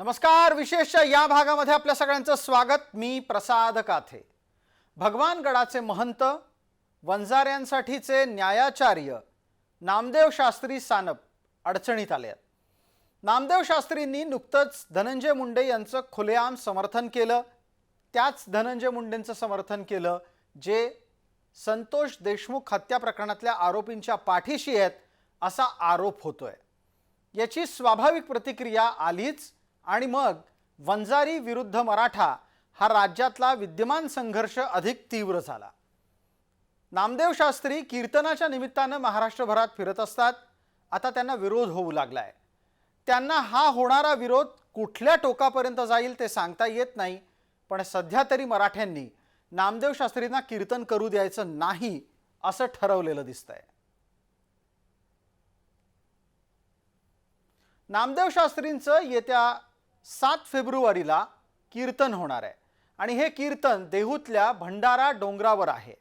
नमस्कार विशेषच्या या भागामध्ये आपल्या सगळ्यांचं स्वागत. मी प्रसाद काथे. भगवान गडाचे महंत वंजाऱ्यांसाठीचे न्यायाचार्य नामदेव शास्त्री सानप अडचणीत आले आहेत. नामदेव शास्त्रींनी नुकतंच धनंजय मुंडे यांचं खुलेआम समर्थन केलं. त्याच धनंजय मुंडेंचं समर्थन केलं जे संतोष देशमुख हत्या प्रकरणातल्या आरोपींच्या पाठीशी आहेत असा आरोप होतोय. याची स्वाभाविक प्रतिक्रिया आलीच. आणि मग वंजारी विरुद्ध मराठा हा राज्यातला विद्यमान संघर्ष अधिक तीव्र झाला. नामदेव शास्त्री कीर्तनाच्या निमित्तानं महाराष्ट्रभरात फिरत असतात. आता त्यांना विरोध होऊ लागलाय. त्यांना हा होणारा विरोध कुठल्या टोकापर्यंत जाईल ते सांगता येत नाही. पण सध्या तरी मराठ्यांनी नामदेव शास्त्रींना कीर्तन करू द्यायचं नाही असं ठरवलेलं दिसतंय. नामदेव शास्त्रींचं येत्या सात फेब्रुवारीला कीर्तन होणार आहे. आणि हे कीर्तन देहूतल्या भंडारा डोंगरावर आहे.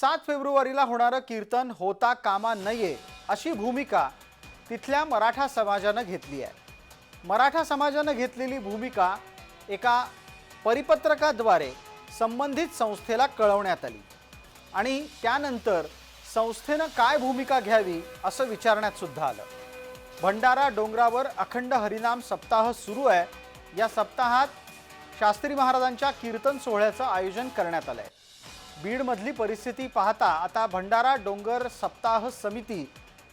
सात फेब्रुवारीला होणारं कीर्तन होता कामा नये अशी भूमिका तिथल्या मराठा समाजानं घेतली आहे. मराठा समाजानं घेतलेली भूमिका एका परिपत्रकाद्वारे संबंधित संस्थेला कळवण्यात आली. आणि त्यानंतर संस्थेनं काय भूमिका घ्यावी असं विचारण्यात सुद्धा आलं. भंडारा डोंगरावर अखंड हरिनाम सप्ताह सुरू आहे. या सप्ताहात शास्त्री महाराजांच्या कीर्तन सोहळ्याचं आयोजन करण्यात आलं आहे बीडमधली परिस्थिती पाहता आता भंडारा डोंगर सप्ताह समिती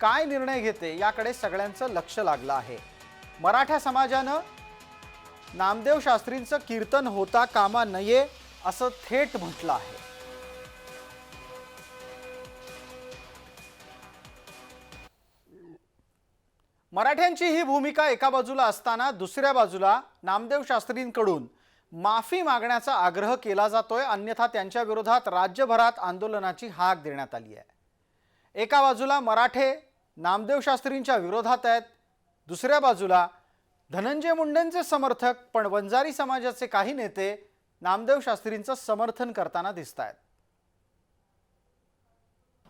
काय निर्णय घेते याकडे सगळ्यांचं लक्ष लागलं आहे. मराठा समाजानं नामदेव शास्त्रींचं कीर्तन होता कामा नये असं थेट म्हटलं आहे. मराठ्यांची ही भूमिका एका बाजूला असताना दुसऱ्या बाजूला नामदेव शास्त्रींकडून माफी मागण्याचा आग्रह केला जातोय अन्यथा त्यांच्या विरोधात राज्यभरात आंदोलनाची हाक देण्यात आली आहे. एका बाजूला मराठे नामदेव शास्त्रींच्या विरोधात आहेत दुसऱ्या बाजूला धनंजय मुंडेंचे समर्थक पण वंजारी समाजाचे काही नेते नामदेव शास्त्रींचं समर्थन करताना दिसत आहेत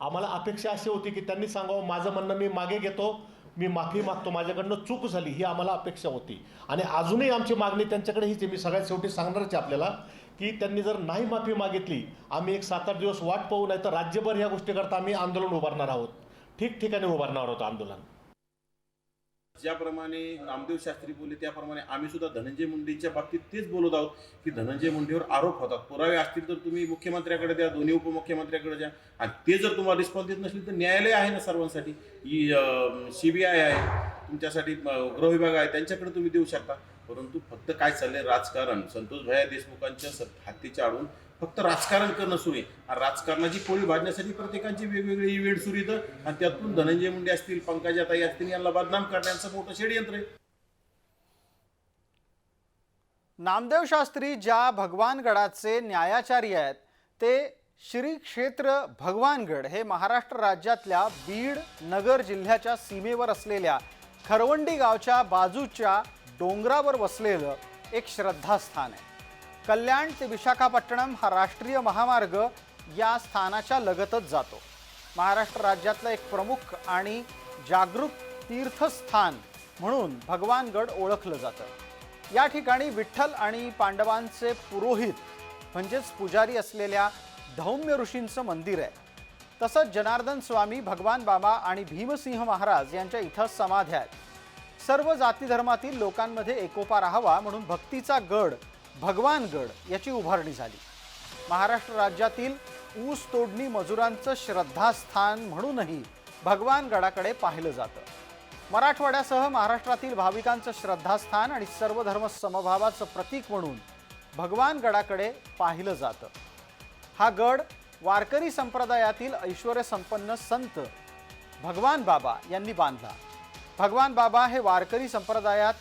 आम्हाला अपेक्षा अशी होती की त्यांनी सांगावं माझं म्हणणं मी मागे घेतो. मी माफी मागतो माझ्याकडनं चूक झाली ही आम्हाला अपेक्षा होती. आणि अजूनही आमची मागणी त्यांच्याकडे हीच आहे. मी सगळ्यात शेवटी सांगणारच आहे आपल्याला की त्यांनी जर नाही माफी मागितली आम्ही एक सात आठ दिवस वाट पाहू नाही तर राज्यभर ह्या गोष्टीकरता आम्ही आंदोलन उभारणार आहोत. ठिकठिकाणी उभारणार आहोत आंदोलन. ज्याप्रमाणे नामदेव शास्त्री बोलले त्याप्रमाणे आम्ही सुद्धा धनंजय मुंडेच्या बाबतीत तेच बोलत आहोत की धनंजय मुंडेवर आरोप होतात. पुरावे असतील तर तुम्ही मुख्यमंत्र्याकडे द्या दोन्ही उपमुख्यमंत्र्याकडे द्या. आणि ते जर तुम्हाला रिस्पॉन्स देत नसतील तर न्यायालय आहे ना सर्वांसाठी. सी बी आय आहे. तुमच्यासाठी अं, गृह विभाग आहे. त्यांच्याकडे तुम्ही देऊ शकता. परंतु फक्त काय चाललंय? राजकारण. संतोष भैया देशमुखांच्या हत्तीच्या आडून फक्त राजकारण करणं सुरू आहे. राजकारणाची पोळी भाजण्यासाठी प्रत्येकाची वेगवेगळे इव्हेंट सुरू येतं आणि त्यातून धनंजय मुंडे असतील पंकजाताई असतील यांना बदनाम करण्याचं मोठं षडयंत्र आहे. नामदेव शास्त्री ज्या भगवानगडाचे न्यायाचार्य आहेत ते श्री क्षेत्र भगवानगड हे महाराष्ट्र राज्यातल्या बीड नगर जिल्ह्याच्या सीमेवर असलेल्या खरवंडी गावच्या बाजूच्या डोंगरावर वसलेलं एक श्रद्धास्थान आहे. कल्याण ते विशाखापट्टणम हा राष्ट्रीय महामार्ग या स्थानाच्या लगतच जातो. महाराष्ट्र राज्यातलं एक प्रमुख आणि जागरूक तीर्थस्थान म्हणून भगवानगड ओळखलं जातं. या ठिकाणी विठ्ठल आणि पांडवांचे पुरोहित म्हणजेच पुजारी असलेल्या धौम्य ऋषींचं मंदिर आहे. तसंच जनार्दन स्वामी भगवान बाबा आणि भीमसिंह महाराज यांच्या इथं समाध्या आहेत सर्व जाती धर्मातील लोकांमध्ये एकोपा राहावा म्हणून भक्तीचा गड भगवानगड याची उभारणी झाली. महाराष्ट्र राज्यातील ऊस तोडणी मजुरांचं श्रद्धास्थान म्हणूनही भगवानगडाकडे पाहिलं जातं. मराठवाड्यासह महाराष्ट्रातील भाविकांचं श्रद्धास्थान आणि सर्वधर्म समभावाचं प्रतीक म्हणून भगवानगडाकडे पाहिलं जातं. हा गड वारकरी संप्रदायातील ऐश्वर्यसंपन्न संत भगवान बाबा यांनी बांधला. भगवान बाबा हे वारकरी संप्रदायात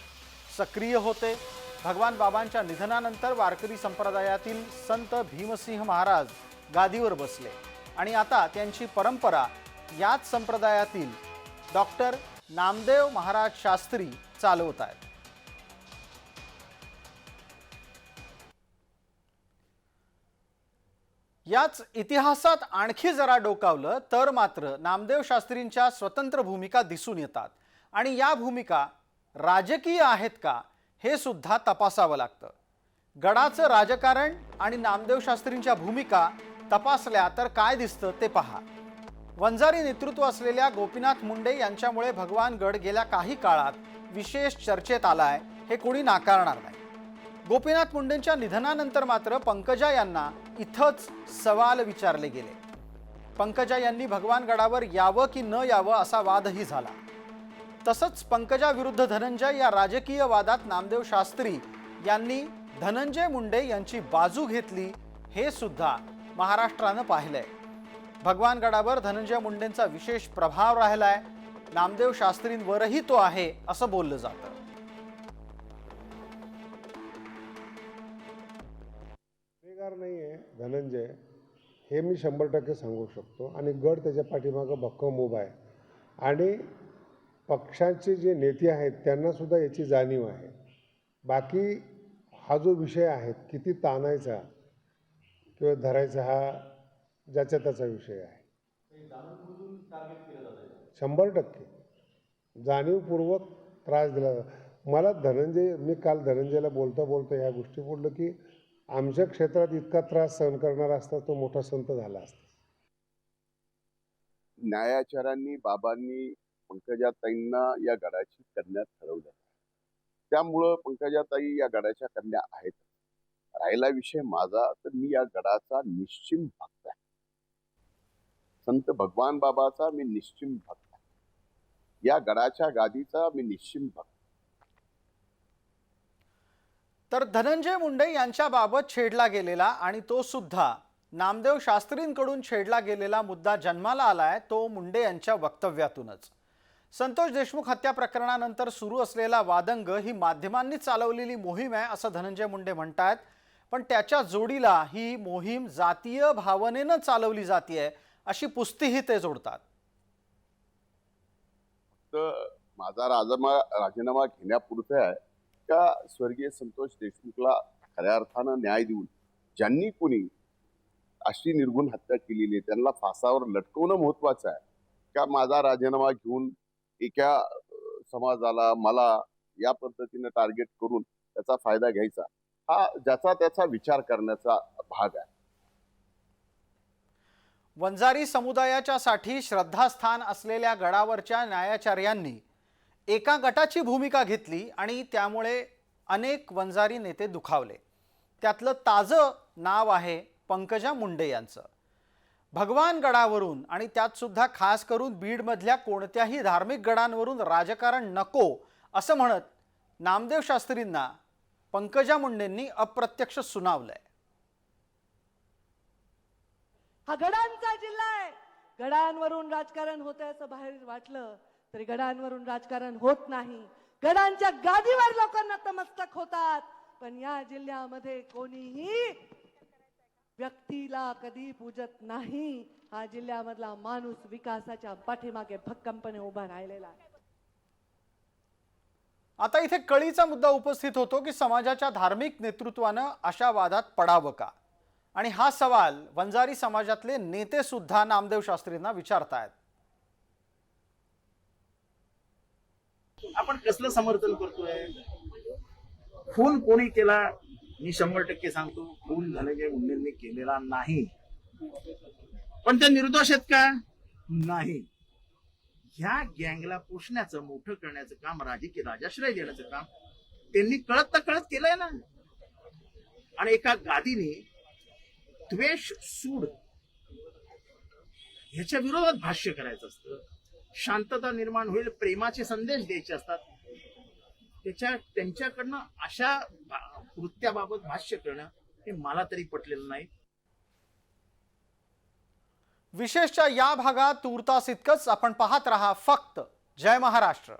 सक्रिय होते. भगवान बाबांच्या निधनानंतर वारकरी संप्रदायातील संत भीमसिंह महाराज गादीवर बसले. आणि आता त्यांची परंपरा याच संप्रदायातील डॉक्टर नामदेव महाराज शास्त्री चालवत आहेत. याच इतिहासात आणखी जरा डोकावलं तर मात्र नामदेव शास्त्रींच्या स्वतंत्र भूमिका दिसून येतात. आणि या भूमिका राजकीय आहेत का? हे सुद्धा तपासावं लागतं. गडाचं राजकारण आणि नामदेव शास्त्रींच्या भूमिका तपासल्या तर काय दिसतं ते पहा. वंजारी नेतृत्व असलेल्या गोपीनाथ मुंडे यांच्यामुळे भगवान गड गेल्या काही काळात विशेष चर्चेत आलाय हे कोणी नाकारणार नाही. गोपीनाथ मुंडेंच्या निधनानंतर मात्र पंकजा यांना इथंच सवाल विचारले गेले. पंकजा यांनी भगवान गडावर यावं की न यावं असा वादही झाला. तसंच पंकजा विरुद्ध धनंजय या राजकीय वादात नामदेव शास्त्री यांनी धनंजय मुंडे यांची बाजू घेतली हे सुद्धा महाराष्ट्रानं पाहिलंय. भगवान गडावर धनंजय मुंडेंचा विशेष प्रभाव राहिलाय. नामदेव शास्त्रींवरही तो आहे असं बोललं जातं. नाही आहे धनंजय. हे मी शंभर टक्के सांगू शकतो आणि गड त्याच्या पाठीमागं भक्कम उभा आहे. आणि पक्षाचे जे नेते आहेत त्यांनासुद्धा याची जाणीव आहे. बाकी हा जो विषय आहे किती ताणायचा किंवा धरायचा हा ज्याच्या त्याचा विषय आहे. शंभर टक्के. जाणीवपूर्वक त्रास दिला मला धनंजय मी काल धनंजयला बोलता बोलता ह्या गोष्टी बोललो की आमच्या क्षेत्रात इतका त्रास सहन करणारा असता तो मोठा संत झाला असता. न्यायाचारांनी बाबांनी पंकजाताईंना या गडाची कन्या ठरवलं. त्यामुळं पंकजाताई या गडाच्या कन्या आहेत. राहिला विषय माझा तर मी या गडाचा निश्चिम भक्त आहे. संत भगवान बाबाचा मी निश्चिम भक्त आहे. या गडाच्या गादीचा मी निश्चिम भक्त तर धनंजय मुंडे यांच्याबाबत छेडला गेलेला आणि तो सुद्धा नामदेव शास्त्रींकडून छेडला गेलेला मुद्दा जन्माला आलाय तो मुंडे यांच्या वक्तव्यातूनच. संतोष देशमुख हत्या प्रकरणानंतर सुरू असलेला वादंग ही माध्यमांनी चालवलेली मोहीम आहे असं धनंजय मुंडे म्हणतायत. पण त्याच्या जोडीला ही मोहीम जातीय भावनेनं चालवली जातीये अशी पुस्तीही ते जोडतात. तर माझा राजमा राजीनामा घेण्यापुरतं आहे का स्वर्गीय संतोष देशमुखला खऱ्या अर्थानं न्याय देऊन ज्यांनी कोणी अशी निर्गुण हत्या केलेली आहे त्यांना फासावर लटकवणं महत्वाचं आहे? का माझा राजीनामा घेऊन एका समाजाला मला या पद्धतीने टार्गेट करून त्याचा फायदा घ्यायचा हा ज्याचा त्याचा विचार करण्याचा भाग आहे. वंजारी समुदायाच्या साठी श्रद्धास्थान असलेल्या गडावरच्या न्यायाचार्यांनी एका गटाची भूमिका घेतली आणि त्यामुळे अनेक वंजारी नेते दुखावले. त्यातलं ताजं नाव आहे पंकजा मुंडे यांचं. भगवान गडावरून आणि त्यात सुद्धा खास करून बीडमधल्या कोणत्याही धार्मिक गडांवरून राजकारण नको असं म्हणत नामदेव शास्त्रींना पंकजा मुंडेंनी अप्रत्यक्ष सुनावलंय. हा गडांचा जिल्हा आहे. गडांवरून राजकारण होत असं बाहेर वाटलं तरी गडांवरून राजकारण होत नाही. गडांच्या गादीवर लोकांना तमस्तक होतात. पण या जिल्ह्यामध्ये कोणीही व्यक्तीला कधी पूजत नाही हा जिल्ह्यामधला माणूस विकासाच्या पाठीमागे भक्कमपणे उभा राहिलेला आहे. आता इथे कळीचा मुद्दा उपस्थित होतो की समाजाच्या धार्मिक नेतृत्वानं अशा वादात पडावं का? आणि हा सवाल वंजारी समाजातले नेते सुद्धा नामदेव शास्त्रींना विचारतायत. आपण कसलं समर्थन करतोय? खून कोणी केला? मी शंभर टक्के सांगतो खून धनंजय मुंडेंनी केलेला नाही. पण ते निर्दोष आहेत का? नाही. ह्या गँगला पोषण्याचं मोठं करण्याचं काम राजकीय राजाश्रय देण्याचं काम त्यांनी कळत तर कळत केलंय ना. आणि एका गादीने द्वेष सूड ह्याच्या विरोधात भाष्य करायचं असतं. शांतता निर्माण होईल प्रेमाचे संदेश द्यायचे असतात. त्याच्या त्यांच्याकडनं अशा कृत्याबाबत भाष्य करणं हे मला तरी पटलेलं नाही. विशेषच्या या भागात तूर्तास इतकंच आपण पाहत रहा फक्त. जय महाराष्ट्र.